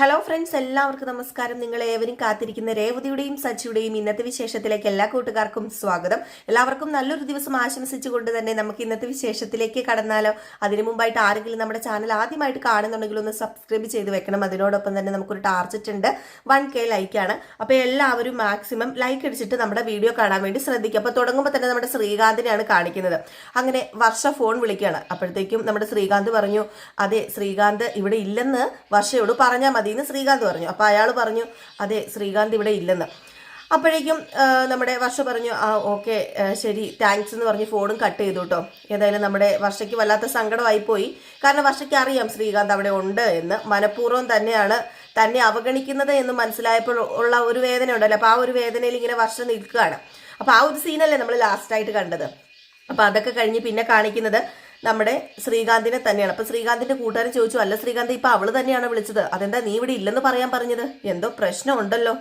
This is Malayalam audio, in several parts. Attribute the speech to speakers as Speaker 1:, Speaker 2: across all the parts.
Speaker 1: ഹലോ ഫ്രണ്ട്സ് എല്ലാവർക്കും നമസ്കാരം. നിങ്ങൾ ഏവരും കാത്തിരിക്കുന്ന രേവതിയുടെയും സച്ചിയുടെയും ഇന്നത്തെ വിശേഷത്തിലേക്ക് എല്ലാ കൂട്ടുകാർക്കും സ്വാഗതം. എല്ലാവർക്കും നല്ലൊരു ദിവസം ആശംസിച്ചുകൊണ്ട് തന്നെ നമുക്ക് ഇന്നത്തെ വിശേഷത്തിലേക്ക് കടന്നാലോ? അതിനു മുമ്പായിട്ട് ആരെങ്കിലും നമ്മുടെ ചാനൽ ആദ്യമായിട്ട് കാണുന്നുണ്ടെങ്കിൽ ഒന്ന് സബ്സ്ക്രൈബ് ചെയ്ത് വെക്കണം. അതിനോടൊപ്പം തന്നെ നമുക്കൊരു ടാർജറ്റ് ഉണ്ട്. വൺ കെ ലൈക്കാണ് അപ്പോൾ എല്ലാവരും മാക്സിമം ലൈക്ക് അടിച്ചിട്ട് നമ്മുടെ വീഡിയോ കാണാൻ വേണ്ടി ശ്രദ്ധിക്കുക. അപ്പോൾ തുടങ്ങുമ്പോൾ തന്നെ നമ്മുടെ ശ്രീകാന്തിനെയാണ് കാണിക്കുന്നത്. അങ്ങനെ വർഷ ഫോൺ വിളിക്കുകയാണ്. അപ്പോഴത്തേക്കും നമ്മുടെ ശ്രീകാന്ത് പറഞ്ഞു അതെ ശ്രീകാന്ത് ഇവിടെ ഇല്ലെന്ന് വർഷയോട് പറഞ്ഞാൽ മതി. എന്ന് ശ്രീകാന്ത് പറഞ്ഞു. അപ്പോൾ അയാൾ പറഞ്ഞു അതെ ശ്രീകാന്ത് ഇവിടെ ഇല്ലെന്ന്. അപ്പോഴേക്കും നമ്മുടെ വർഷ പറഞ്ഞു ആ ഓക്കെ ശരി താങ്ക്സ് എന്ന് പറഞ്ഞ് ഫോണും കട്ട് ചെയ്തു കേട്ടോ ഏതായാലും നമ്മുടെ വർഷയ്ക്ക് വല്ലാത്ത സങ്കടമായി പോയി കാരണം വർഷയ്ക്ക് അറിയാം ശ്രീകാന്ത് അവിടെ ഉണ്ട് എന്ന്. മനഃപൂർവം തന്നെയാണ് തന്നെ അവഗണിക്കുന്നത് എന്ന് മനസ്സിലായപ്പോൾ ഉള്ള ഒരു വേദന ഉണ്ടല്ലോ. അപ്പോൾ ആ ഒരു വേദനയിൽ ഇങ്ങനെ വർഷം നിൽക്കുകയാണ്. അപ്പോൾ ആ ഒരു സീനല്ലേ നമ്മൾ ലാസ്റ്റായിട്ട് കണ്ടത്. അപ്പോൾ അതൊക്കെ കഴിഞ്ഞ് പിന്നെ കാണിക്കുന്നത് നമ്മുടെ ശ്രീകാന്തിനെ തന്നെയാണ്. അപ്പൊ ശ്രീകാന്തിന്റെ കൂട്ടുകാരൻ ചോദിച്ചു അല്ല ശ്രീകാന്ത് ഇപ്പൊ അവൾ തന്നെയാണ് വിളിച്ചത്. അതെന്താ നീ ഇവിടെ ഇല്ലെന്ന് പറയാൻ പറഞ്ഞത്? എന്തോ പ്രശ്നം ഉണ്ടല്ലോ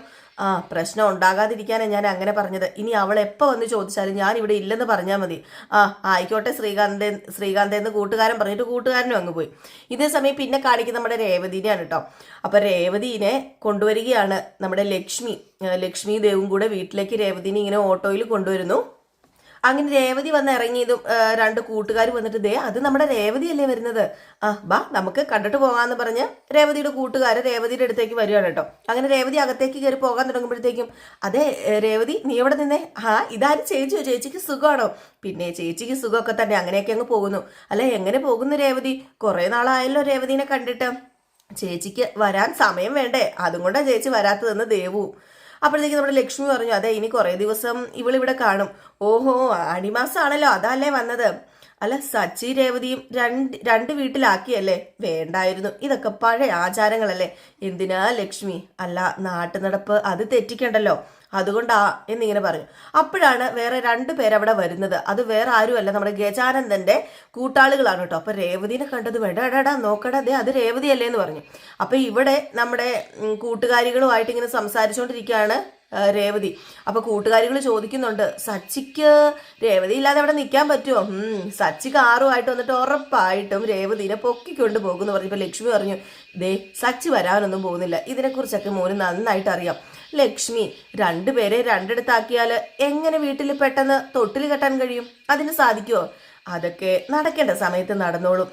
Speaker 1: ആ പ്രശ്നം ഉണ്ടാകാതിരിക്കാനാണ് ഞാൻ അങ്ങനെ പറഞ്ഞത്. ഇനി അവൾ എപ്പോൾ വന്ന് ചോദിച്ചാലും ഞാൻ ഇവിടെ ഇല്ലെന്ന് പറഞ്ഞാൽ മതി. ആ ആയിക്കോട്ടെ ശ്രീകാന്ത് ശ്രീകാന്ത് എന്ന് കൂട്ടുകാരൻ പറഞ്ഞിട്ട് കൂട്ടുകാരനും അങ്ങ് പോയി. ഇതേ സമയം പിന്നെ കാണിക്കുന്ന നമ്മുടെ രേവതിനെയാണ് കേട്ടോ. അപ്പൊ രേവതിനെ കൊണ്ടുവരികയാണ് നമ്മുടെ ലക്ഷ്മി. ലക്ഷ്മി ദേവും കൂടെ വീട്ടിലേക്ക് രേവതിനെ ഇങ്ങനെ ഓട്ടോയിൽ കൊണ്ടുവരുന്നു. അങ്ങനെ രേവതി വന്ന് ഇറങ്ങിയതും രണ്ട് കൂട്ടുകാർ വന്നിട്ട് ദേ അത് നമ്മുടെ രേവതി അല്ലേ വരുന്നത്. ആ ബാ നമുക്ക് കണ്ടിട്ട് പോകാമെന്ന് പറഞ്ഞ് രേവതിയുടെ കൂട്ടുകാർ രേവതിയുടെ അടുത്തേക്ക് വരികയാണ് കേട്ടോ. അങ്ങനെ രേവതി അകത്തേക്ക് കയറി പോകാൻ തുടങ്ങുമ്പോഴത്തേക്കും അതെ രേവതി നീ ഇവിടെ നിന്നേ? ആ ഇതാരും ചേച്ചിയോ? ചേച്ചിക്ക് സുഖമാണോ? പിന്നെ ചേച്ചിക്ക് സുഖമൊക്കെ തന്നെ അങ്ങനെയൊക്കെ അങ്ങ് പോകുന്നു. അല്ലെ എങ്ങനെ പോകുന്നു രേവതി? കുറേ നാളായല്ലോ രേവതിനെ കണ്ടിട്ട്. ചേച്ചിക്ക് വരാൻ സമയം വേണ്ടേ? അതും കൊണ്ടാണ് ചേച്ചി വരാത്തതെന്ന് ദേവു. അപ്പോഴത്തേക്ക് നമ്മുടെ ലക്ഷ്മി പറഞ്ഞു അതെ ഇനി കുറേ ദിവസം ഇവളിവിടെ കാണും. ഓഹോ അടിമാസാണല്ലോ അതല്ലേ വന്നത്. അല്ല സച്ചി രേവതിയും രണ്ട് രണ്ട് വീട്ടിലാക്കിയല്ലേ? വേണ്ടായിരുന്നു ഇതൊക്കെ പഴയ ആചാരങ്ങളല്ലേ? എന്തിനാ ലക്ഷ്മി? അല്ല നാട്ടുനടപ്പ് അത് തെറ്റിക്കണ്ടല്ലോ. അതുകൊണ്ടാ എന്നിങ്ങനെ പറഞ്ഞു. അപ്പോഴാണ് വേറെ രണ്ടു പേരവിടെ വരുന്നത്. അത് വേറെ ആരുമല്ല. നമ്മുടെ ഗജാനന്ദന്റെ കൂട്ടാളികളാണ് കേട്ടോ. അപ്പൊ രേവതിനെ കണ്ടത് വേടാടാ നോക്കടാ ദേ അത് രേവതിയല്ലേ എന്ന് പറഞ്ഞു. അപ്പൊ ഇവിടെ നമ്മുടെ കൂട്ടുകാരികളുമായിട്ട് ഇങ്ങനെ സംസാരിച്ചുകൊണ്ടിരിക്കുകയാണ് രേവതി. അപ്പൊ കൂട്ടുകാരികൾ ചോദിക്കുന്നുണ്ട് സച്ചിക്ക് രേവതി ഇല്ലാതെ അവിടെ നിൽക്കാൻ പറ്റുമോ സച്ചി കാറുമായിട്ട് വന്നിട്ട് ഉറപ്പായിട്ടും രേവതിനെ പൊക്കിക്കൊണ്ട് പോകുന്നു പറഞ്ഞപ്പോൾ ലക്ഷ്മി പറഞ്ഞു ദേ സച്ചി വരാനൊന്നും പോകുന്നില്ല. ഇതിനെക്കുറിച്ചൊക്കെ മോന് നന്നായിട്ട് അറിയാം. ലക്ഷ്മി രണ്ടുപേരെ രണ്ടിടത്താക്കിയാൽ എങ്ങനെ വീട്ടിൽ പെട്ടെന്ന് തൊട്ടിൽ കെട്ടാൻ കഴിയും? അതിന് സാധിക്കുമോ അതൊക്കെ നടക്കേണ്ട സമയത്ത് നടന്നോളും.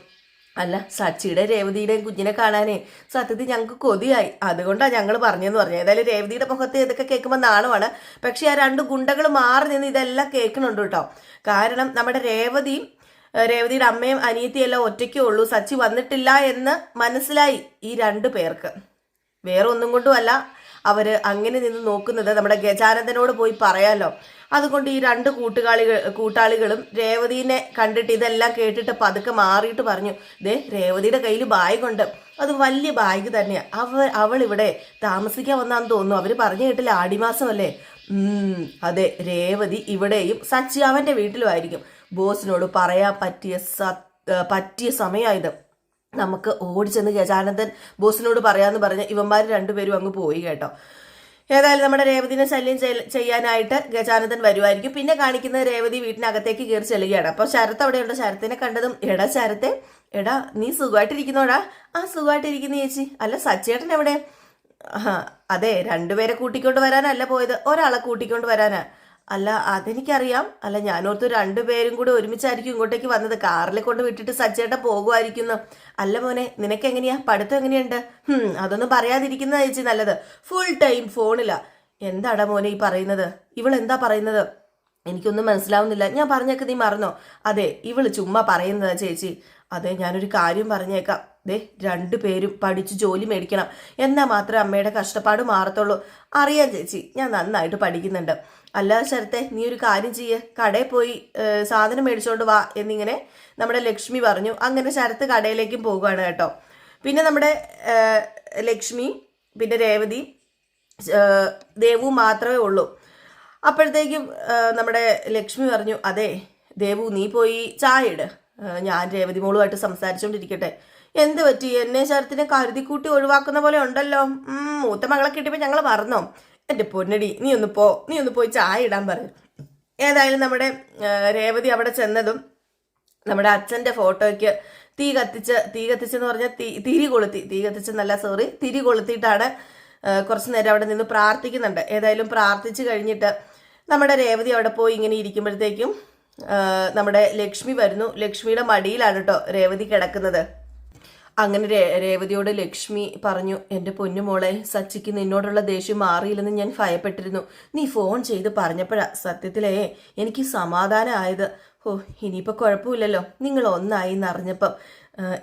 Speaker 1: അല്ല സച്ചിയുടെ രേവതിയുടെയും കുഞ്ഞിനെ കാണാനേ സത്യത്തിൽ ഞങ്ങൾക്ക് കൊതിയായി. അതുകൊണ്ടാണ് ഞങ്ങൾ പറഞ്ഞതെന്ന് പറഞ്ഞത് ഏതായാലും രേവതിയുടെ മുഖത്ത് ഇതൊക്കെ കേൾക്കുമ്പോൾ നാണമാണ് പക്ഷേ ആ രണ്ട് ഗുണ്ടകൾ മാറി നിന്ന് ഇതെല്ലാം കേൾക്കണുണ്ട് കേട്ടോ. കാരണം നമ്മുടെ രേവതിയും രേവതിയുടെ അമ്മയും അനിയത്തിയും എല്ലാം ഒറ്റയ്ക്കേ ഉള്ളൂ. സച്ചി വന്നിട്ടില്ല എന്ന് മനസ്സിലായി ഈ രണ്ട് പേർക്ക്. വേറെ ഒന്നും കൊണ്ടുമല്ല. അവർ അങ്ങനെ നിന്ന് നോക്കുന്നത് നമ്മുടെ ഗജാനന്ദനോട് പോയി പറയാലോ. അതുകൊണ്ട് ഈ രണ്ട് കൂട്ടുകാളികൾ കൂട്ടാളികളും രേവതിനെ കണ്ടിട്ട് ഇതെല്ലാം കേട്ടിട്ട് പതുക്കെ മാറിയിട്ട് പറഞ്ഞു ദേ രേവതിയുടെ കയ്യിൽ ബാഗുണ്ട്. അത് വലിയ ബാഗ് തന്നെയാണ് അവ അവൾ ഇവിടെ താമസിക്കാൻ വന്നാന്ന് തോന്നുന്നു. അവർ പറഞ്ഞു കേട്ടില്ല ആടിമാസമല്ലേ? അതെ രേവതി ഇവിടെയും സച്ചി അവന്റെ വീട്ടിലുമായിരിക്കും. ബോസിനോട് പറയാൻ പറ്റിയ സ പറ്റിയ സമയമായത് നമുക്ക് ഓടിച്ചെന്ന് ഗജാനന്ദൻ ബോസിനോട് പറയാന്ന് പറഞ്ഞ് ഇവന്മാർ രണ്ടുപേരും അങ്ങ് പോയി കേട്ടോ. ഏതായാലും നമ്മുടെ രേവതിനെ ശല്യം ചെയ്യ- ചെയ്യാനായിട്ട് ഗജാനന്ദൻ വരുമായിരിക്കും പിന്നെ കാണിക്കുന്നത് രേവതി വീട്ടിനകത്തേക്ക് കയറി ചെല്ലുകയാണ്. അപ്പോൾ ശരത്ത് അവിടെയുള്ള ശരത്തിനെ കണ്ടതും എടാ ശരത്തെ എടാ നീ സുഖമായിട്ടിരിക്കുന്നോടാ? ആ സുഖമായിട്ടിരിക്കുന്ന ചേച്ചി. അല്ല സച്ചേട്ടൻ എവിടെ? അതെ രണ്ടുപേരെ കൂട്ടിക്കൊണ്ട് വരാനല്ല പോയത്. ഒരാളെ കൂട്ടിക്കൊണ്ട് വരാനാ. അല്ല അതെനിക്കറിയാം. അല്ല ഞാനോർത്ത് രണ്ടുപേരും കൂടെ ഒരുമിച്ചായിരിക്കും ഇങ്ങോട്ടേക്ക് വന്നത്. കാറിൽ കൊണ്ട് വിട്ടിട്ട് സജ്ജേട്ട പോകുമായിരിക്കുന്നു. അല്ല മോനെ നിനക്ക് എങ്ങനെയാ പഠിത്തം എങ്ങനെയുണ്ട്? അതൊന്നും പറയാതിരിക്കുന്ന ചേച്ചി നല്ലത്. ഫുൾ ടൈം ഫോണിലാ. എന്താടാ മോനെ ഈ പറയുന്നത്? ഇവൾ എന്താ പറയുന്നത്? എനിക്കൊന്നും മനസ്സിലാവുന്നില്ല. ഞാൻ പറഞ്ഞേക്ക് നീ മറന്നോ? അതെ ഇവൾ ചുമ്മാ പറയുന്നതാ ചേച്ചി. അതെ ഞാനൊരു കാര്യം പറഞ്ഞേക്കാം. ദേ രണ്ടുപേരും പഠിച്ച് ജോലി മേടിക്കണം. എന്നാൽ മാത്രമേ അമ്മയുടെ കഷ്ടപ്പാട് മാറത്തുള്ളൂ. അറിയാം ചേച്ചി ഞാൻ നന്നായിട്ട് പഠിക്കുന്നുണ്ട്. അല്ല ശരത്തെ നീ ഒരു കാര്യം ചെയ്യ്. കടയിൽ പോയി സാധനം മേടിച്ചോണ്ട് വാ എന്നിങ്ങനെ നമ്മുടെ ലക്ഷ്മി പറഞ്ഞു. അങ്ങനെ ശരത്ത് കടയിലേക്കും പോകുകയാണ് കേട്ടോ. പിന്നെ നമ്മുടെ ലക്ഷ്മി പിന്നെ രേവതി ദേവു മാത്രമേ ഉള്ളൂ. അപ്പോഴത്തേക്കും നമ്മുടെ ലക്ഷ്മി പറഞ്ഞു അതെ ദേവു നീ പോയി ചായ ഇട്. ഞാൻ രേവതി മോളുമായിട്ട് സംസാരിച്ചുകൊണ്ടിരിക്കട്ടെ എന്ത് പറ്റി? എന്നെ ശരത്തിനെ കരുതിക്കൂട്ടി ഒഴിവാക്കുന്ന പോലെ ഉണ്ടല്ലോ. മൂത്ത മകളെ കിട്ടിയപ്പോൾ ഞങ്ങൾ മറന്നോ? എന്റെ പൊന്നടി നീ ഒന്ന് പോ നീ ഒന്ന് പോയി ചായ ഇടാൻ പറഞ്ഞു ഏതായാലും നമ്മുടെ രേവതി അവിടെ ചെന്നതും നമ്മുടെ അച്ഛന്റെ ഫോട്ടോയ്ക്ക് തീ കത്തിച്ച് തീ കത്തിച്ചെന്ന് പറഞ്ഞാൽ തീ തിരി കൊളുത്തി തീ കത്തിച്ചെന്നല്ല സോറി തിരി കൊളുത്തിയിട്ടാണ് കുറച്ച് നേരം അവിടെ നിന്ന് പ്രാർത്ഥിക്കുന്നുണ്ട്. ഏതായാലും പ്രാർത്ഥിച്ചു കഴിഞ്ഞിട്ട് നമ്മുടെ രേവതി അവിടെ പോയി ഇങ്ങനെ ഇരിക്കുമ്പോഴത്തേക്കും നമ്മുടെ ലക്ഷ്മി വരുന്നു. ലക്ഷ്മിയുടെ മടിയിലാണ് കേട്ടോ രേവതി കിടക്കുന്നത്. അങ്ങനെ രേവതിയോട് ലക്ഷ്മി പറഞ്ഞു എന്റെ പൊന്നുമോളെ സച്ചിക്ക് നിന്നോടുള്ള ദേഷ്യം മാറിയില്ലെന്ന് ഞാൻ ഭയപ്പെട്ടിരുന്നു. നീ ഫോൺ ചെയ്ത് പറഞ്ഞപ്പോഴാ സത്യത്തിലേ എനിക്ക് സമാധാനമായത് ഓ ഇനിയിപ്പോൾ കുഴപ്പമില്ലല്ലോ. നിങ്ങൾ ഒന്നായി എന്നറിഞ്ഞപ്പം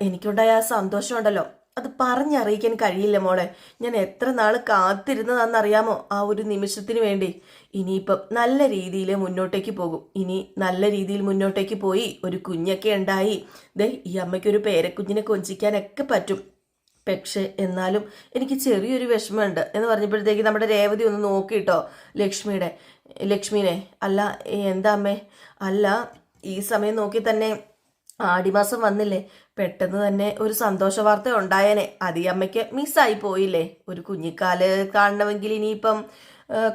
Speaker 1: എനിക്കുണ്ടായ ആ സന്തോഷമുണ്ടല്ലോ. അത് പറഞ്ഞറിയിക്കാൻ കഴിയില്ല മോളെ. ഞാൻ എത്ര നാൾ കാത്തിരുന്നതാണെന്നറിയാമോ ആ ഒരു നിമിഷത്തിന് വേണ്ടി. ഇനിയിപ്പം നല്ല രീതിയിൽ മുന്നോട്ടേക്ക് പോകും. ഇനി നല്ല രീതിയിൽ മുന്നോട്ടേക്ക് പോയി ഒരു കുഞ്ഞൊക്കെ ഉണ്ടായി. ദേ ഈ അമ്മയ്ക്കൊരു പേരക്കുഞ്ഞിനെ കൊഞ്ചിക്കാനൊക്കെ പറ്റും. പക്ഷേ എന്നാലും എനിക്ക് ചെറിയൊരു വിഷമമുണ്ട് എന്ന് പറഞ്ഞപ്പോഴത്തേക്ക് നമ്മുടെ രേവതി ഒന്ന് നോക്കിട്ടോ ലക്ഷ്മിയുടെ ലക്ഷ്മിനെ. അല്ല എന്താ അമ്മേ? അല്ല ഈ സമയം നോക്കി തന്നെ ആടിമാസം വന്നില്ലേ? പെട്ടെന്ന് തന്നെ ഒരു സന്തോഷ വാർത്ത ഉണ്ടായേനെ. അതിയമ്മയ്ക്ക് മിസ്സായി പോയില്ലേ? ഒരു കുഞ്ഞിക്കാൽ കാണണമെങ്കിൽ ഇനിയിപ്പം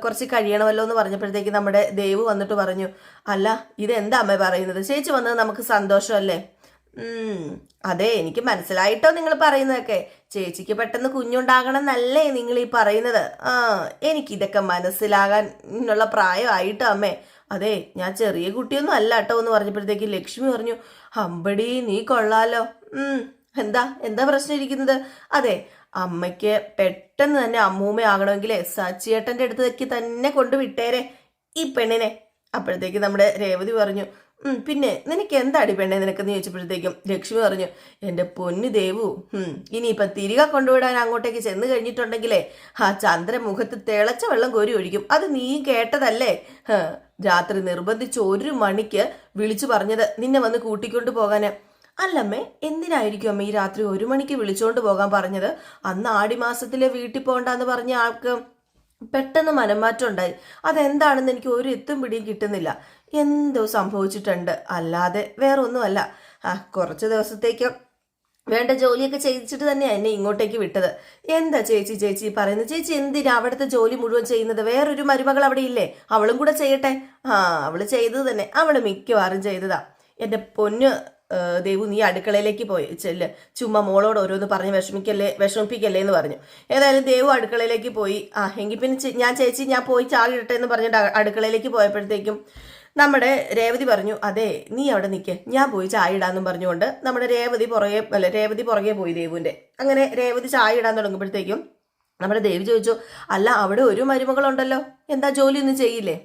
Speaker 1: കുറച്ച് കഴിയണമല്ലോ എന്ന് പറഞ്ഞപ്പോഴത്തേക്ക് നമ്മുടെ ദേവ് വന്നിട്ട് പറഞ്ഞു അല്ല ഇതെന്താ അമ്മ പറയുന്നത്? ചേച്ചി വന്നത് നമുക്ക് സന്തോഷമല്ലേ? അതെ എനിക്ക് മനസ്സിലായിട്ടോ നിങ്ങൾ പറയുന്നതൊക്കെ. ചേച്ചിക്ക് പെട്ടെന്ന് കുഞ്ഞുണ്ടാകണം എന്നല്ലേ നിങ്ങൾ ഈ പറയുന്നത്. ആ എനിക്കിതൊക്കെ മനസ്സിലാകാൻ ഉള്ള പ്രായമായിട്ടോ അമ്മേ. അതെ ഞാൻ ചെറിയ കുട്ടിയൊന്നും അല്ല കേട്ടോ എന്ന് പറഞ്ഞപ്പോഴത്തേക്ക് ലക്ഷ്മി പറഞ്ഞു അമ്പടി നീ കൊള്ളാലോ. എന്താ എന്താ പ്രശ്നം ഇരിക്കുന്നത്? അതെ അമ്മയ്ക്ക് പെട്ടെന്ന് തന്നെ അമ്മൂമ്മ ആകണമെങ്കിൽ സച്ചിയേട്ടന്റെ അടുത്തേക്ക് തന്നെ കൊണ്ടുവിട്ടേരെ ഈ പെണ്ണിനെ. അപ്പോഴത്തേക്ക് നമ്മുടെ രേവതി പറഞ്ഞു "ഉം, പിന്നെ നിനക്ക് എന്താടി പെണ്ണെ നിനക്കെന്ന് ചോദിച്ചപ്പോഴത്തേക്കും ലക്ഷ്മി പറഞ്ഞു എന്റെ പൊന്നു ദേവു ഇനിയിപ്പം തിരികെ കൊണ്ടുവിടാൻ അങ്ങോട്ടേക്ക് ചെന്ന് കഴിഞ്ഞിട്ടുണ്ടെങ്കിലേ ആ ചന്ദ്രമുഖത്ത് തിളച്ച വെള്ളം കോരി ഒഴിക്കും. അത് നീ കേട്ടതല്ലേ? രാത്രി നിർബന്ധിച്ച് ഒരു മണിക്ക് വിളിച്ചു പറഞ്ഞത് നിന്നെ വന്ന് കൂട്ടിക്കൊണ്ട് പോകാന്. അല്ലമ്മേ എന്തിനായിരിക്കും അമ്മ ഈ രാത്രി ഒരു മണിക്ക് വിളിച്ചോണ്ട് പോകാൻ പറഞ്ഞത്? അന്ന് ആടിമാസത്തിലെ വീട്ടിൽ പോകണ്ടെന്ന് പറഞ്ഞ ആൾക്ക് പെട്ടെന്ന് മനംമാറ്റം ഉണ്ടായി. അതെന്താണെന്ന് എനിക്ക് ഒരു എത്തും പിടിയും കിട്ടുന്നില്ല. എന്തോ സംഭവിച്ചിട്ടുണ്ട്. അല്ലാതെ വേറൊന്നുമല്ല. ആ കുറച്ച് ദിവസത്തേക്ക് വേണ്ട ജോലിയൊക്കെ ചെയ്യിച്ചിട്ട് തന്നെയാണ് എന്നെ ഇങ്ങോട്ടേക്ക് വിട്ടത്. എന്താ ചേച്ചി ചേച്ചി പറയുന്നത്? ചേച്ചി എന്തിനാ അവിടുത്തെ ജോലി മുഴുവൻ ചെയ്യുന്നത്? വേറൊരു മരുമകൾ അവിടെ ഇല്ലേ? അവളും കൂടെ ചെയ്യട്ടെ? ആ അവൾ ചെയ്തത് തന്നെ. അവൾ മിക്കവാറും ചെയ്തതാ. എന്റെ പൊന്ന് ദേവു നീ അടുക്കളയിലേക്ക് പോയി ചെല്ല്. ചുമ്മാ മോളോട് ഓരോന്ന് പറഞ്ഞ് വിഷമിക്കല്ലേ വിഷമിപ്പിക്കല്ലേ എന്ന് പറഞ്ഞു. ഏതായാലും ദേവു അടുക്കളയിലേക്ക് പോയി. ആ എങ്കിൽ പിന്നെ ഞാൻ ചേച്ചി ഞാൻ പോയി ചാടിയിട്ടെ എന്ന് പറഞ്ഞിട്ട് അടുക്കളയിലേക്ക് പോയപ്പോഴത്തേക്കും നമ്മുടെ രേവതി പറഞ്ഞു അതെ നീ അവിടെ നിൽക്ക് ഞാൻ പോയി ചായ ഇടാന്നും പറഞ്ഞുകൊണ്ട് നമ്മുടെ രേവതി പുറകെ അല്ല രേവതി പുറകെ പോയി ദേവുവിന്റെ അങ്ങനെ രേവതി ചായ ഇടാൻ തുടങ്ങുമ്പോഴത്തേക്കും നമ്മുടെ ദേവി ചോദിച്ചു അല്ല അവിടെ ഒരു മരുമകളുണ്ടല്ലോ. എന്താ ജോലിയൊന്നും ചെയ്യില്ലേ?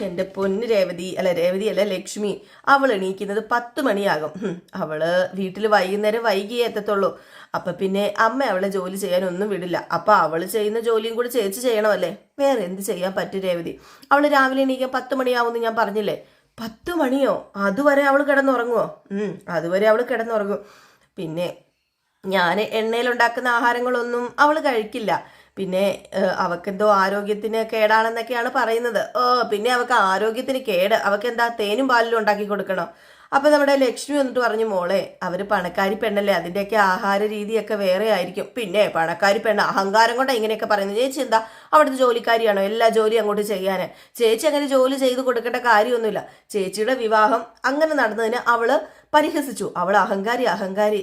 Speaker 1: എന്റെ പൊന്ന് രേവതി അല്ല രേവതി അല്ല ലക്ഷ്മി. അവൾ എണീക്കുന്നത് പത്ത് മണിയാകും. അവൾ വീട്ടിൽ വൈകുന്നേരം വൈകിയേ എത്തത്തുള്ളൂ. അപ്പൊ പിന്നെ അമ്മ അവളെ ജോലി ചെയ്യാൻ ഒന്നും വിടില്ല. അപ്പൊ അവൾ ചെയ്യുന്ന ജോലിയും കൂടി ചേച്ചി ചെയ്യണമല്ലേ? വേറെ എന്ത് ചെയ്യാൻ പറ്റും രേവതി? അവൾ രാവിലെ എണീക്കാൻ പത്ത് മണിയാവുമെന്ന് ഞാൻ പറഞ്ഞില്ലേ? പത്ത് മണിയോ? അതുവരെ അവൾ കിടന്നുറങ്ങുമോ അതുവരെ അവൾ കിടന്നുറങ്ങും. പിന്നെ ഞാൻ എണ്ണയിലുണ്ടാക്കുന്ന ആഹാരങ്ങളൊന്നും അവൾ കഴിക്കില്ല. പിന്നെ അവക്കെന്തോ ആരോഗ്യത്തിന് കേടാണെന്നൊക്കെയാണ് പറയുന്നത്. ഓ പിന്നെ അവക്ക് ആരോഗ്യത്തിന് കേട്. അവക്കെന്താ തേനും പാലിലും ഉണ്ടാക്കി കൊടുക്കണം. അപ്പൊ നമ്മുടെ ലക്ഷ്മി വന്നിട്ട് പറഞ്ഞു മോളെ അവർ പണക്കാരി പെണ്ണല്ലേ അതിന്റെയൊക്കെ ആഹാര രീതിയൊക്കെ വേറെ ആയിരിക്കും. പിന്നെ പണക്കാരി പെണ്ണ് അഹങ്കാരം കൊണ്ടാണ് ഇങ്ങനെയൊക്കെ പറയുന്നത്. ചേച്ചി എന്താ? അവിടുത്തെ ജോലിക്കാരിയാണോ? എല്ലാ ജോലിയും അങ്ങോട്ട് ചെയ്യാന്. ചേച്ചി അങ്ങനെ ജോലി ചെയ്ത് കൊടുക്കേണ്ട കാര്യമൊന്നുമില്ല. ചേച്ചിയുടെ വിവാഹം അങ്ങനെ നടന്നതിന് അവൾ പരിഹസിച്ചു. അവൾ അഹങ്കാരി അഹങ്കാരി.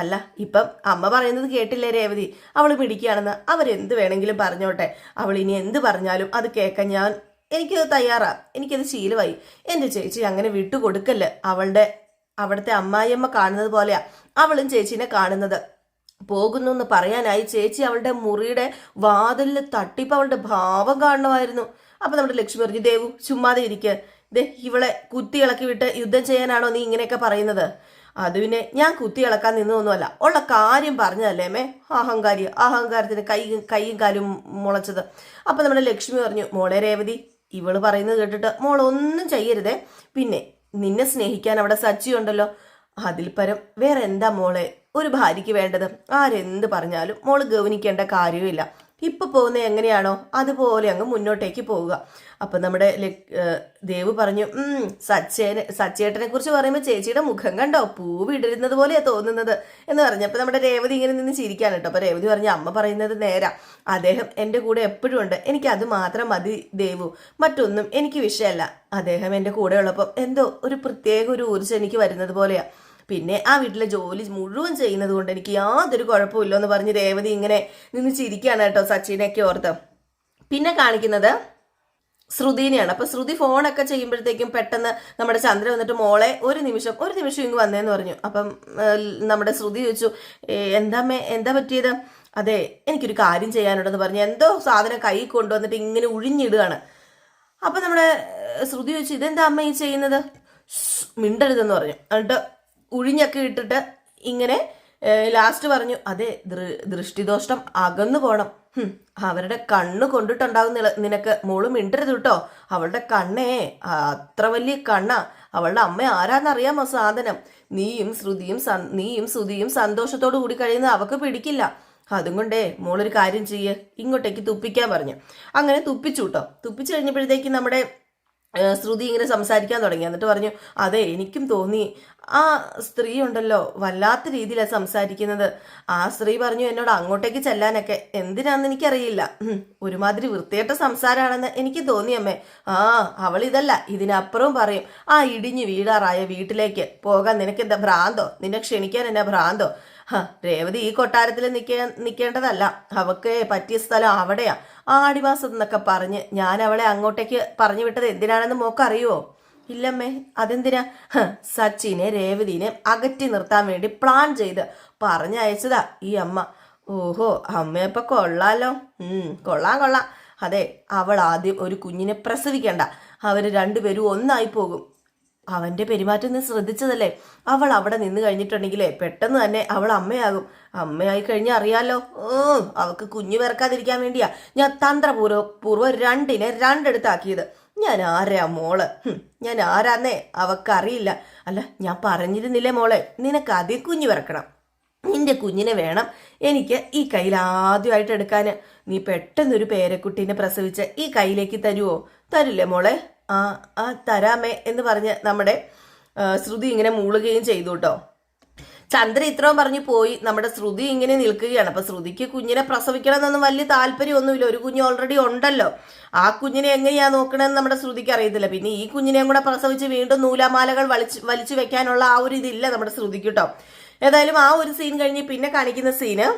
Speaker 1: അല്ല ഇപ്പം അമ്മ പറയുന്നത് കേട്ടില്ലേ രേവതി? അവൾ പിടിക്കുകയാണെന്ന്. അവരെന്ത് വേണമെങ്കിലും പറഞ്ഞോട്ടെ. അവൾ ഇനി എന്ത് പറഞ്ഞാലും അത് കേൾക്കാൻ ഞാൻ എനിക്ക് തയ്യാറാ. എനിക്കത് ശീലമായി. എന്റെ ചേച്ചി അങ്ങനെ വിട്ടുകൊടുക്കല്ല്? അവളുടെ അവിടുത്തെ അമ്മായിയമ്മ കാണുന്നത് പോലെയാ അവളും ചേച്ചീനെ കാണുന്നത്. പോകുന്നു എന്ന് പറയാനായി ചേച്ചി അവളുടെ മുറിയുടെ വാതിലിൽ തട്ടിപ്പ് അവളുടെ ഭാവം കാണണമായിരുന്നു. അപ്പൊ നമ്മുടെ ലക്ഷ്മി പറഞ്ഞു ദേവു ചുമ്മാതെ ഇരിക്കുക ദേ ഇവളെ കുത്തി ഇളക്കി വിട്ട് യുദ്ധം ചെയ്യാനാണോ നീ ഇങ്ങനെയൊക്കെ പറയുന്നത്? അത് പിന്നെ ഞാൻ കുത്തി ഇളക്കാൻ നിന്നൊന്നുമല്ല ഉള്ള കാര്യം പറഞ്ഞതല്ലേ മേ അഹങ്കാരി അഹങ്കാരത്തിന് കൈ കൈയും കാലും മുളച്ചത്. അപ്പൊ നമ്മുടെ ലക്ഷ്മി പറഞ്ഞു മോളെ രേവതി ഇവൾ പറയുന്നത് കേട്ടിട്ട് മോൾ ഒന്നും ചെയ്യരുതേ. പിന്നെ നിന്നെ സ്നേഹിക്കാൻ അവിടെ സച്ചി ഉണ്ടല്ലോ. അതിൽ പരം വേറെ എന്താ മോളെ? ഒരു ഭാര്യയ്ക്ക് വേണ്ടത്. ആരെന്ത് പറഞ്ഞാലും മോൾ ഗൗനിക്കേണ്ട കാര്യമില്ല ഇപ്പൊ പോകുന്നത് എങ്ങനെയാണോ അതുപോലെ അങ്ങ് മുന്നോട്ടേക്ക് പോവുക. അപ്പൊ നമ്മുടെ ദേവ് പറഞ്ഞു സച്ചേനെ സച്ചേട്ടനെ കുറിച്ച് പറയുമ്പോൾ ചേച്ചിയുടെ മുഖം കണ്ടോ? പൂ വിടരുന്നത് പോലെയാ തോന്നുന്നത്. എന്ന് പറഞ്ഞു. അപ്പൊ നമ്മുടെ രേവതി ഇങ്ങനെ നിന്ന് ചിരിക്കാൻ കേട്ടോ. അപ്പൊ രേവതി പറഞ്ഞു അമ്മ പറയുന്നത് നേരാ. അദ്ദേഹം എന്റെ കൂടെ എപ്പോഴും ഉണ്ട്. എനിക്ക് അത് മാത്രം മതി ദേവു. മറ്റൊന്നും എനിക്ക് വിഷയമല്ല. അദ്ദേഹം എന്റെ കൂടെ ഉള്ളപ്പോൾ എന്തോ ഒരു പ്രത്യേക ഒരു ഊർജം എനിക്ക് വരുന്നത് പോലെയാ. പിന്നെ ആ വീട്ടിലെ ജോലി മുഴുവൻ ചെയ്യുന്നത് കൊണ്ട് എനിക്ക് യാതൊരു കുഴപ്പമില്ല എന്ന് പറഞ്ഞ് രേവതി ഇങ്ങനെ നിന്ന് ചിരിക്കുകയാണ് കേട്ടോ സച്ചിനെയൊക്കെ ഓർത്ത്. പിന്നെ കാണിക്കുന്നത് ശ്രുതിനെയാണ്. അപ്പൊ ശ്രുതി ഫോണൊക്കെ ചെയ്യുമ്പോഴത്തേക്കും പെട്ടെന്ന് നമ്മുടെ ചന്ദ്ര വന്നിട്ട് മോളെ ഒരു നിമിഷം ഒരു നിമിഷം ഇങ്ങ് വന്നേന്ന് പറഞ്ഞു. അപ്പം നമ്മുടെ ശ്രുതി ചോദിച്ചു എന്താ എന്താ പറ്റിയത്? അതെ എനിക്കൊരു കാര്യം ചെയ്യാനുണ്ടെന്ന് പറഞ്ഞു. എന്തോ സാധനം കൈ കൊണ്ടുവന്നിട്ട് ഇങ്ങനെ ഉഴിഞ്ഞിടുകയാണ്. അപ്പൊ നമ്മുടെ ശ്രുതി ചോദിച്ചു ഇതെന്താ അമ്മ ഈ ചെയ്യുന്നത്? "ശ്ശ്, മിണ്ടരുതെന്ന് പറഞ്ഞു. എന്നിട്ട് ഉഴിഞ്ഞൊക്കെ ഇട്ടിട്ട് ഇങ്ങനെ ലാസ്റ്റ് പറഞ്ഞു അതെ ദൃഷ്ടിദോഷം അകന്നു പോണം. അവരുടെ കണ്ണ് കൊണ്ടിട്ടുണ്ടാകും നില- നിനക്ക്. മോൾ മിണ്ടരുത് കേട്ടോ അവളുടെ കണ്ണേ അത്ര വലിയ കണ്ണാ. അവളുടെ അമ്മ ആരാന്നറിയാമോ സാധനം? നീയും ശ്രുതിയും നീയും ശ്രുതിയും സന്തോഷത്തോടു കൂടി കഴിയുന്നത് അവക്ക് പിടിക്കില്ല. അതും കൊണ്ടേ മോളൊരു കാര്യം ചെയ്യ്. ഇങ്ങോട്ടേക്ക് തുപ്പിക്കാൻ പറഞ്ഞു. അങ്ങനെ തുപ്പിച്ചു കേട്ടോ തുപ്പിച്ചു കഴിഞ്ഞപ്പോഴത്തേക്ക് നമ്മുടെ ശ്രുതി ഇങ്ങനെ സംസാരിക്കാൻ തുടങ്ങി. എന്നിട്ട് പറഞ്ഞു അതെ എനിക്കും തോന്നി. ആ സ്ത്രീ ഉണ്ടല്ലോ വല്ലാത്ത രീതിയിലാണ് സംസാരിക്കുന്നത്. ആ സ്ത്രീ പറഞ്ഞു എന്നോട് അങ്ങോട്ടേക്ക് ചെല്ലാനൊക്കെ. എന്തിനാന്ന് എനിക്കറിയില്ല. ഒരുമാതിരി വൃത്തിയേട്ട സംസാരമാണെന്ന് എനിക്ക് തോന്നി അമ്മേ. ആ അവൾ ഇതല്ല. ഇതിനപ്പുറവും പറയും ആ ഇടിഞ്ഞ് വീടാറായ വീട്ടിലേക്ക് പോകാൻ നിനക്കെന്താ ഭ്രാന്തോ? നിന്നെ ക്ഷണിക്കാൻ എന്നാ ഭ്രാന്തോ? രേവതി ഈ കൊട്ടാരത്തിൽ നിൽക്കേ നിൽക്കേണ്ടതല്ല അവക്ക് പറ്റിയ സ്ഥലം അവിടെയാ. ആടിവാസം എന്നൊക്കെ പറഞ്ഞ് ഞാൻ അവളെ അങ്ങോട്ടേക്ക് പറഞ്ഞു വിട്ടത് എന്തിനാണെന്ന് മോക്കറിയുവോ? ഇല്ലമ്മേ അതെന്തിനാ? സച്ചിനെ രേവതിനെ അകറ്റി നിർത്താൻ വേണ്ടി പ്ലാൻ ചെയ്ത് പറഞ്ഞയച്ചതാ ഈ അമ്മ. ഓഹോ അമ്മയപ്പൊ കൊള്ളാലോ. കൊള്ളാം കൊള്ളാം. അതെ അവൾ ആദ്യം ഒരു കുഞ്ഞിനെ പ്രസവിക്കണ്ട. അവർ രണ്ടുപേരും ഒന്നായി പോകും. അവന്റെ പെരുമാറ്റം നീ ശ്രദ്ധിച്ചതല്ലേ? അവൾ അവിടെ നിന്ന് കഴിഞ്ഞിട്ടുണ്ടെങ്കിലേ പെട്ടെന്ന് തന്നെ അവൾ അമ്മയാകും. അമ്മയായി കഴിഞ്ഞാൽ അറിയാലോ? അവൾക്ക് കുഞ്ഞു പിറക്കാതിരിക്കാൻ വേണ്ടിയാ ഞാൻ തന്ത്രപൂർവ പൂർവം രണ്ടിനെ രണ്ടെടുത്താക്കിയത്. ഞാൻ ആരാ മോൾ? ഞാൻ ആരാന്നേ അവക്കറിയില്ല. അല്ല ഞാൻ പറഞ്ഞിരുന്നില്ലേ മോളെ നിനക്ക് ആദ്യം കുഞ്ഞു പിറക്കണം നിന്റെ കുഞ്ഞിനെ വേണം എനിക്ക് ഈ കയ്യിൽ ആദ്യമായിട്ട് എടുക്കാൻ നീ പെട്ടെന്നൊരു പേരക്കുട്ടീനെ പ്രസവിച്ച് ഈ കയ്യിലേക്ക് തരുവോ? തരില്ലേ മോളെ? ആ ആ തരാമേ എന്ന് പറഞ്ഞ് നമ്മുടെ ശ്രുതി ഇങ്ങനെ മൂളുകയും ചെയ്തു കേട്ടോ ചന്ദ്ര ഇത്രയും പറഞ്ഞു പോയി നമ്മുടെ ശ്രുതി ഇങ്ങനെ നിൽക്കുകയാണ്. അപ്പൊ ശ്രുതിക്ക് കുഞ്ഞിനെ പ്രസവിക്കണം എന്നൊന്നും വലിയ താല്പര്യമൊന്നുമില്ല. ഒരു കുഞ്ഞ് ഓൾറെഡി ഉണ്ടല്ലോ. ആ കുഞ്ഞിനെ എങ്ങനെയാ നോക്കണമെന്ന് നമ്മുടെ ശ്രുതിക്ക് അറിയത്തില്ല. പിന്നെ ഈ കുഞ്ഞിനെയും കൂടെ പ്രസവിച്ച് വീണ്ടും നൂലാമാലകൾ വലിച്ച് വലിച്ചു വെക്കാനുള്ള ആ ഒരു ഇതില്ല നമ്മുടെ ശ്രുതിക്ക് കേട്ടോ ഏതായാലും ആ ഒരു സീൻ കഴിഞ്ഞ് പിന്നെ കാണിക്കുന്ന സീന്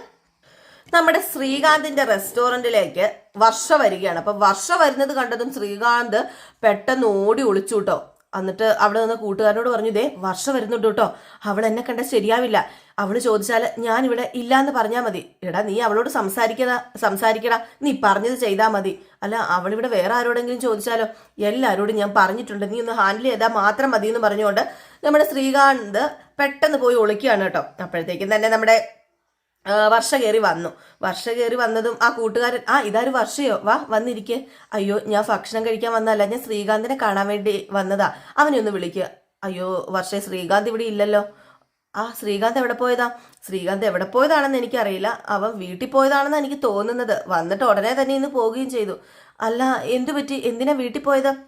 Speaker 1: നമ്മുടെ ശ്രീകാന്തിന്റെ റെസ്റ്റോറന്റിലേക്ക് വർഷ വരികയാണ്. അപ്പൊ വർഷ വരുന്നത് കണ്ടതും ശ്രീകാന്ത് പെട്ടെന്ന് ഓടി ഒളിച്ചു കേട്ടോ എന്നിട്ട് അവിടെ നിന്ന് കൂട്ടുകാരനോട് പറഞ്ഞു ഇതേ വർഷ വരുന്നുണ്ട് കേട്ടോ. അവൾ എന്നെ കണ്ട ശരിയാവില്ല. അവൾ ചോദിച്ചാൽ ഞാൻ ഇവിടെ ഇല്ല എന്ന് പറഞ്ഞാൽ മതി. എടാ നീ അവളോട് സംസാരിക്കണ സംസാരിക്കടാ. നീ പറഞ്ഞത് ചെയ്താൽ മതി. അല്ല അവളിവിടെ വേറെ ആരോടെങ്കിലും ചോദിച്ചാലോ? എല്ലാരോടും ഞാൻ പറഞ്ഞിട്ടുണ്ട്. നീ ഒന്ന് ഹാൻഡിൽ ചെയ്താൽ മാത്രം മതി എന്ന് പറഞ്ഞുകൊണ്ട് നമ്മുടെ ശ്രീകാന്ത് പെട്ടെന്ന് പോയി ഒളിക്കുകയാണ് കേട്ടോ. അപ്പോഴത്തേക്കും തന്നെ നമ്മുടെ വർഷ കയറി വന്നു. വർഷ കയറി വന്നതും ആ കൂട്ടുകാരൻ ആ ഇതാരും വർഷയോ? വാ വന്നിരിക്കെ. അയ്യോ ഞാൻ ഭക്ഷണം കഴിക്കാൻ വന്നതല്ല ഞാൻ ശ്രീകാന്തിനെ കാണാൻ വേണ്ടി വന്നതാ. അവനെ ഒന്ന് വിളിക്കുക അയ്യോ വർഷ ശ്രീകാന്ത് ഇവിടെ ഇല്ലല്ലോ. ആ ശ്രീകാന്ത് എവിടെ പോയതാ? ശ്രീകാന്ത് എവിടെ പോയതാണെന്ന് എനിക്കറിയില്ല. അവൻ വീട്ടിൽ പോയതാണെന്ന് എനിക്ക് തോന്നുന്നത്. വന്നിട്ട് ഉടനെ തന്നെ ഇന്ന് പോവുകയും ചെയ്തു. അല്ല എന്തു പറ്റി എന്തിനാ വീട്ടിൽ പോയത്?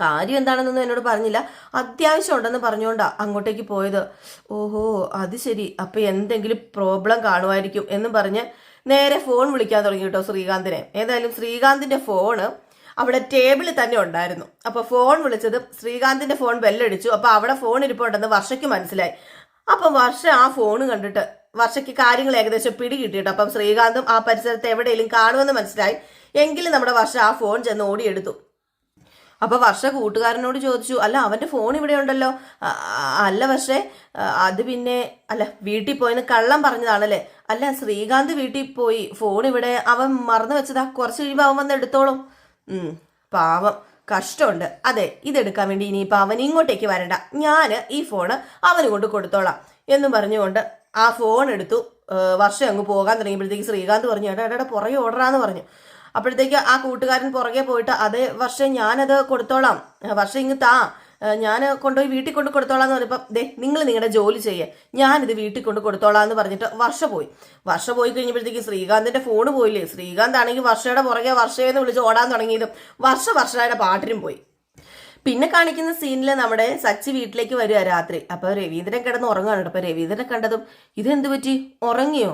Speaker 1: കാര്യം എന്താണെന്നൊന്നും എന്നോട് പറഞ്ഞില്ല. അത്യാവശ്യം ഉണ്ടെന്ന് പറഞ്ഞുകൊണ്ടാ അങ്ങോട്ടേക്ക് പോയത്. ഓഹോ അത് ശരി. അപ്പൊ എന്തെങ്കിലും പ്രോബ്ലം കാണുമായിരിക്കും എന്ന് പറഞ്ഞ് നേരെ ഫോൺ വിളിക്കാൻ തുടങ്ങി കേട്ടോ ശ്രീകാന്തിനെ. ഏതായാലും ശ്രീകാന്തിന്റെ ഫോണ് അവിടെ ടേബിളിൽ തന്നെ ഉണ്ടായിരുന്നു. അപ്പൊ ഫോൺ വിളിച്ചത് ശ്രീകാന്തിന്റെ ഫോൺ ബെല്ലടിച്ചു. അപ്പൊ അവിടെ ഫോൺ ഇരിപ്പുണ്ടെന്ന് വർഷയ്ക്ക് മനസ്സിലായി. അപ്പം വർഷ ആ ഫോൺ കണ്ടിട്ട് വർഷയ്ക്ക് കാര്യങ്ങൾ ഏകദേശം പിടി കിട്ടിയിട്ട് അപ്പം ശ്രീകാന്തും ആ പരിസരത്ത് എവിടെയെങ്കിലും കാണുമെന്ന് മനസ്സിലായി. എങ്കിലും നമ്മുടെ വർഷ ആ ഫോൺ ചെന്ന് ഓടിയെടുത്തു. അപ്പൊ വർഷ കൂട്ടുകാരനോട് ചോദിച്ചു അല്ല അവന്റെ ഫോൺ ഇവിടെ ഉണ്ടല്ലോ. "ആ, ആ, അല്ല പക്ഷേ അത് പിന്നെ അല്ല വീട്ടിൽ പോയെന്ന് കള്ളം പറഞ്ഞതാണല്ലേ? അല്ല ശ്രീകാന്ത് വീട്ടിൽ പോയി ഫോൺ ഇവിടെ അവൻ മറന്നു വെച്ചതാ കുറച്ച് കഴിയുമ്പോൾ അവൻ വന്ന് എടുത്തോളും. പാവം കഷ്ടമുണ്ട്. അതെ ഇതെടുക്കാൻ വേണ്ടി ഇനിയിപ്പോൾ അവൻ ഇങ്ങോട്ടേക്ക് വരണ്ട. ഞാൻ ഈ ഫോണ് അവന് കൊണ്ട് കൊടുത്തോളാം എന്നും പറഞ്ഞുകൊണ്ട് ആ ഫോൺ എടുത്തു. വർഷം അങ്ങ് പോകാൻ തുടങ്ങിയപ്പോഴത്തേക്ക് ശ്രീകാന്ത് പറഞ്ഞു ഏട്ടാ എടാ പുറകെ ഓർഡറാന്ന് പറഞ്ഞു. അപ്പോഴത്തേക്ക് ആ കൂട്ടുകാരൻ പുറകെ പോയിട്ട് അതേ വർഷം ഞാനത് കൊടുത്തോളാം. വർഷം ഇങ്ങ് താ. ഞാൻ കൊണ്ടുപോയി വീട്ടിൽ കൊണ്ട് കൊടുത്തോളാം എന്ന് പറഞ്ഞപ്പോൾ ദേ നിങ്ങൾ നിങ്ങളുടെ ജോലി ചെയ്യുക ഞാനിത് വീട്ടിൽ കൊണ്ട് കൊടുത്തോളാം എന്ന് പറഞ്ഞിട്ട് വർഷ പോയി. വർഷ പോയി കഴിഞ്ഞപ്പോഴത്തേക്ക് ശ്രീകാന്തിന്റെ ഫോൺ പോയില്ലേ. ശ്രീകാന്ത് ആണെങ്കിൽ വർഷയുടെ പുറകെ വർഷയെന്ന് വിളിച്ച് ഓടാൻ തുടങ്ങിയതും വർഷ വർഷയുടെ പാട്ടിനും പോയി. പിന്നെ കാണിക്കുന്ന സീനിൽ നമ്മുടെ സച്ചി വീട്ടിലേക്ക് വരിക രാത്രി. അപ്പോൾ രവീന്ദ്രൻ കിടന്ന് ഉറങ്ങുകയാണ് കേട്ടോ. രവീന്ദ്രനെ കണ്ടതും ഇതെന്ത് പറ്റി? ഉറങ്ങിയോ?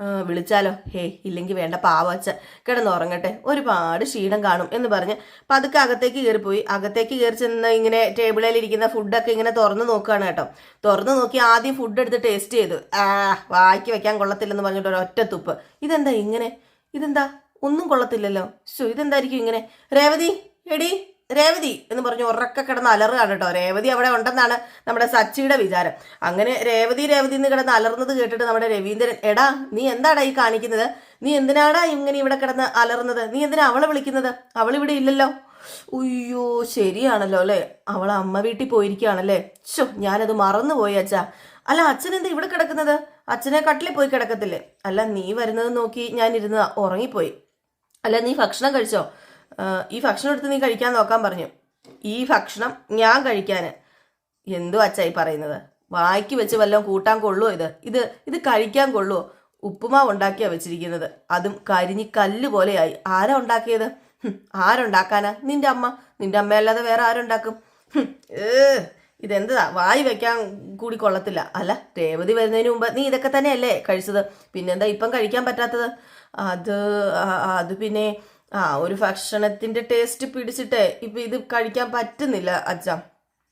Speaker 1: വിളിച്ചാലോ? ഹേ ഇല്ലെങ്കിൽ വേണ്ട പാവച്ച കിടന്നുറങ്ങട്ടെ. ഒരുപാട് ക്ഷീണം കാണും എന്ന് പറഞ്ഞ് പതുക്കെ അകത്തേക്ക് കയറിപ്പോയി. അകത്തേക്ക് കയറി ചെന്ന് ഇങ്ങനെ ടേബിളിൽ ഇരിക്കുന്ന ഫുഡൊക്കെ ഇങ്ങനെ തുറന്നു നോക്കുകയാണ് കേട്ടോ. തുറന്നു നോക്കി ആദ്യം ഫുഡ് എടുത്ത് ടേസ്റ്റ് ചെയ്തു. ആ വായിക്ക് വെക്കാൻ കൊള്ളത്തില്ലെന്ന് പറഞ്ഞിട്ട് ഒരു ഒറ്റ തുപ്പ്. ഇതെന്താ ഇങ്ങനെ? ഇതെന്താ? ഒന്നും കൊള്ളത്തില്ലല്ലോ. ശോ ഇതെന്തായിരിക്കും ഇങ്ങനെ? രേവതി എടി രേവതി എന്ന് പറഞ്ഞ് ഉറക്കെ കിടന്ന് അലറുകയാണ് കേട്ടോ. രേവതി അവിടെ ഉണ്ടെന്നാണ് നമ്മുടെ സച്ചിയുടെ വിചാരം. അങ്ങനെ രേവതി രേവതി എന്ന് കിടന്ന് അലർന്നത് കേട്ടിട്ട് നമ്മുടെ രവീന്ദ്രൻ എടാ നീ എന്താടാ ഈ കാണിക്കുന്നത്? നീ എന്തിനാടാ ഇങ്ങനെ ഇവിടെ കിടന്ന് അലർന്നത് നീ എന്തിനാ അവളെ വിളിക്കുന്നത്? അവളിവിടെ ഇല്ലല്ലോ. ഉയ്യോ ശരിയാണല്ലോ അല്ലേ? അവൾ അമ്മ വീട്ടിൽ പോയിരിക്കുകയാണല്ലേ? ചോ ഞാനത് മറന്നുപോയി അച്ഛാ. അല്ല അച്ഛൻ എന്താ ഇവിടെ കിടക്കുന്നത്? അച്ഛനെ കട്ടിലിൽ പോയി കിടക്കത്തില്ലേ? അല്ല നീ വരുന്നത് നോക്കി ഞാൻ ഇരുന്ന് ഉറങ്ങിപ്പോയി. അല്ല നീ ഭക്ഷണം കഴിച്ചോ? ഈ ഭക്ഷണം എടുത്ത് നീ കഴിക്കാൻ നോക്കാൻ പറഞ്ഞു. ഈ ഭക്ഷണം ഞാൻ കഴിക്കാൻ എന്തോ അച്ചായി പറയുന്നത്. വായിക്ക് വെച്ച് വല്ലതും കൂട്ടാൻ കൊള്ളുമോ ഇത്? ഇത് ഇത് കഴിക്കാൻ കൊള്ളുമോ ഉപ്പുമാവ് ഉണ്ടാക്കിയാ വെച്ചിരിക്കുന്നത്. അതും കരിഞ്ഞി കല്ല് പോലെയായി. ആരാ ഉണ്ടാക്കിയത്? ആരുണ്ടാക്കാനാ? നിന്റെ അമ്മ. നിന്റെ അമ്മയല്ലാതെ വേറെ ആരുണ്ടാക്കും? ഏ ഇതെന്താ? വായി വെക്കാൻ കൂടി കൊള്ളത്തില്ല. അല്ല രേവതി വരുന്നതിന് മുമ്പ് നീ ഇതൊക്കെ തന്നെയല്ലേ കഴിച്ചത്? പിന്നെന്താ ഇപ്പം കഴിക്കാൻ പറ്റാത്തത്? അത് അത് പിന്നെ ആ ഒരു ഭക്ഷണത്തിന്റെ ടേസ്റ്റ് പിടിച്ചിട്ടേ ഇപ്പൊ ഇത് കഴിക്കാൻ പറ്റുന്നില്ല അച്ഛൻ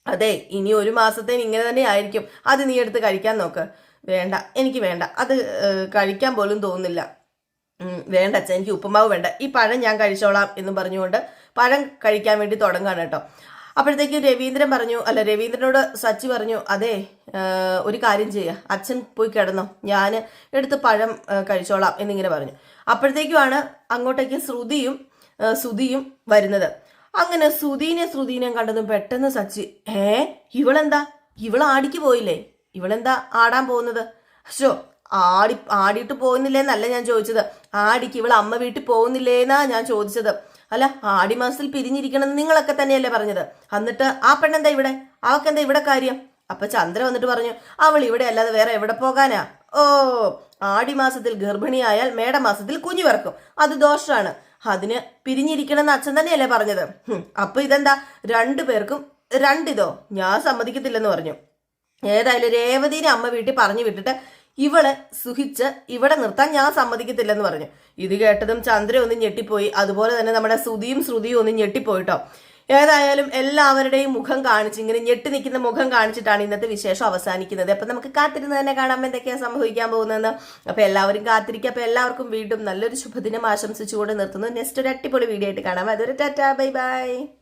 Speaker 1: അതെ ഇനി ഒരു മാസത്തേന് ഇങ്ങനെ തന്നെ ആയിരിക്കും. അത് നീ എടുത്ത് കഴിക്കാൻ നോക്ക്. വേണ്ട എനിക്ക് വേണ്ട. അത് കഴിക്കാൻ പോലും തോന്നുന്നില്ല. വേണ്ട അച്ഛൻ എനിക്ക് ഉപ്പുമാവ് വേണ്ട. ഈ പഴം ഞാൻ കഴിച്ചോളാം എന്ന് പറഞ്ഞുകൊണ്ട് പഴം കഴിക്കാൻ വേണ്ടി തുടങ്ങാണ് കേട്ടോ. അപ്പോഴത്തേക്ക് രവീന്ദ്രൻ പറഞ്ഞു അല്ല രവീന്ദ്രനോട് സച്ചി പറഞ്ഞു അതെ ഒരു കാര്യം ചെയ്യുക അച്ഛൻ പോയി കിടന്നോ. ഞാൻ എടുത്ത് പഴം കഴിച്ചോളാം എന്നിങ്ങനെ പറഞ്ഞു. അപ്പോഴത്തേക്കുമാണ് അങ്ങോട്ടേക്ക് ശ്രുതിയും ശ്രുതിയും വരുന്നത്. അങ്ങനെ സുധീനെ ശ്രുതിനെയും കണ്ടതും പെട്ടെന്ന് സച്ചി ഏ ഇവളെന്താ? ഇവൾ ആടിക്ക് പോയില്ലേ? ഇവളെന്താ ആടാൻ പോകുന്നത്? ഷോ ആടി ആടിയിട്ട് പോകുന്നില്ലേന്നല്ല ഞാൻ ചോദിച്ചത്. ആടിക്ക് ഇവൾ അമ്മ വീട്ടിൽ പോകുന്നില്ലേന്നാ ഞാൻ ചോദിച്ചത്. അല്ല ആടി മാസത്തിൽ പിരിഞ്ഞിരിക്കണം നിങ്ങളൊക്കെ തന്നെയല്ലേ പറഞ്ഞത്. എന്നിട്ട് ആ പെണ്ണെന്താ ഇവിടെ? അവക്കെന്താ ഇവിടെ കാര്യം? അപ്പൊ ചന്ദ്ര വന്നിട്ട് പറഞ്ഞു അവൾ ഇവിടെ അല്ലാതെ വേറെ എവിടെ പോകാനാ? ഓ ആടി മാസത്തിൽ ഗർഭിണിയായാൽ മേടമാസത്തിൽ കുഞ്ഞു പിറക്കും. അത് ദോഷമാണ് അതിന് പിരിഞ്ഞിരിക്കണമെന്ന് അച്ഛൻ തന്നെയല്ലേ പറഞ്ഞത്. അപ്പൊ ഇതെന്താ? രണ്ടു പേർക്കും രണ്ടിതോ? ഞാൻ സമ്മതിക്കത്തില്ലെന്ന് പറഞ്ഞു. ഏതായാലും രേവതിനെ അമ്മ വീട്ടിൽ പറഞ്ഞു വിട്ടിട്ട് ഇവളെ സുഹിച്ച് ഇവിടെ നിർത്താൻ ഞാൻ സമ്മതിക്കത്തില്ലെന്ന് പറഞ്ഞു. ഇത് കേട്ടതും ചന്ദ്ര ഒന്ന് ഞെട്ടിപ്പോയി. അതുപോലെ തന്നെ നമ്മുടെ ശ്രുതിയും ശ്രുതിയും ഒന്ന് ഞെട്ടിപ്പോയിട്ടോ. ഏതായാലും എല്ലാവരുടെയും മുഖം കാണിച്ച് ഇങ്ങനെ ഞെട്ടി നിൽക്കുന്ന മുഖം കാണിച്ചിട്ടാണ് ഇന്നത്തെ വിശേഷം അവസാനിക്കുന്നത്. അപ്പൊ നമുക്ക് കാത്തിരുന്ന് തന്നെ കാണാം എന്തൊക്കെയാണ് സംഭവിക്കാൻ പോകുന്നതെന്ന്. അപ്പൊ എല്ലാവരും കാത്തിരിക്കുക. അപ്പൊ എല്ലാവർക്കും വീണ്ടും നല്ലൊരു ശുഭദിനം ആശംസിച്ചുകൊണ്ട് നിർത്തുന്നു. നെക്സ്റ്റ് ഒരു അടിപൊളി വീഡിയോ ആയിട്ട് കാണാം. അതൊരു ടാറ്റാ. Bye bye.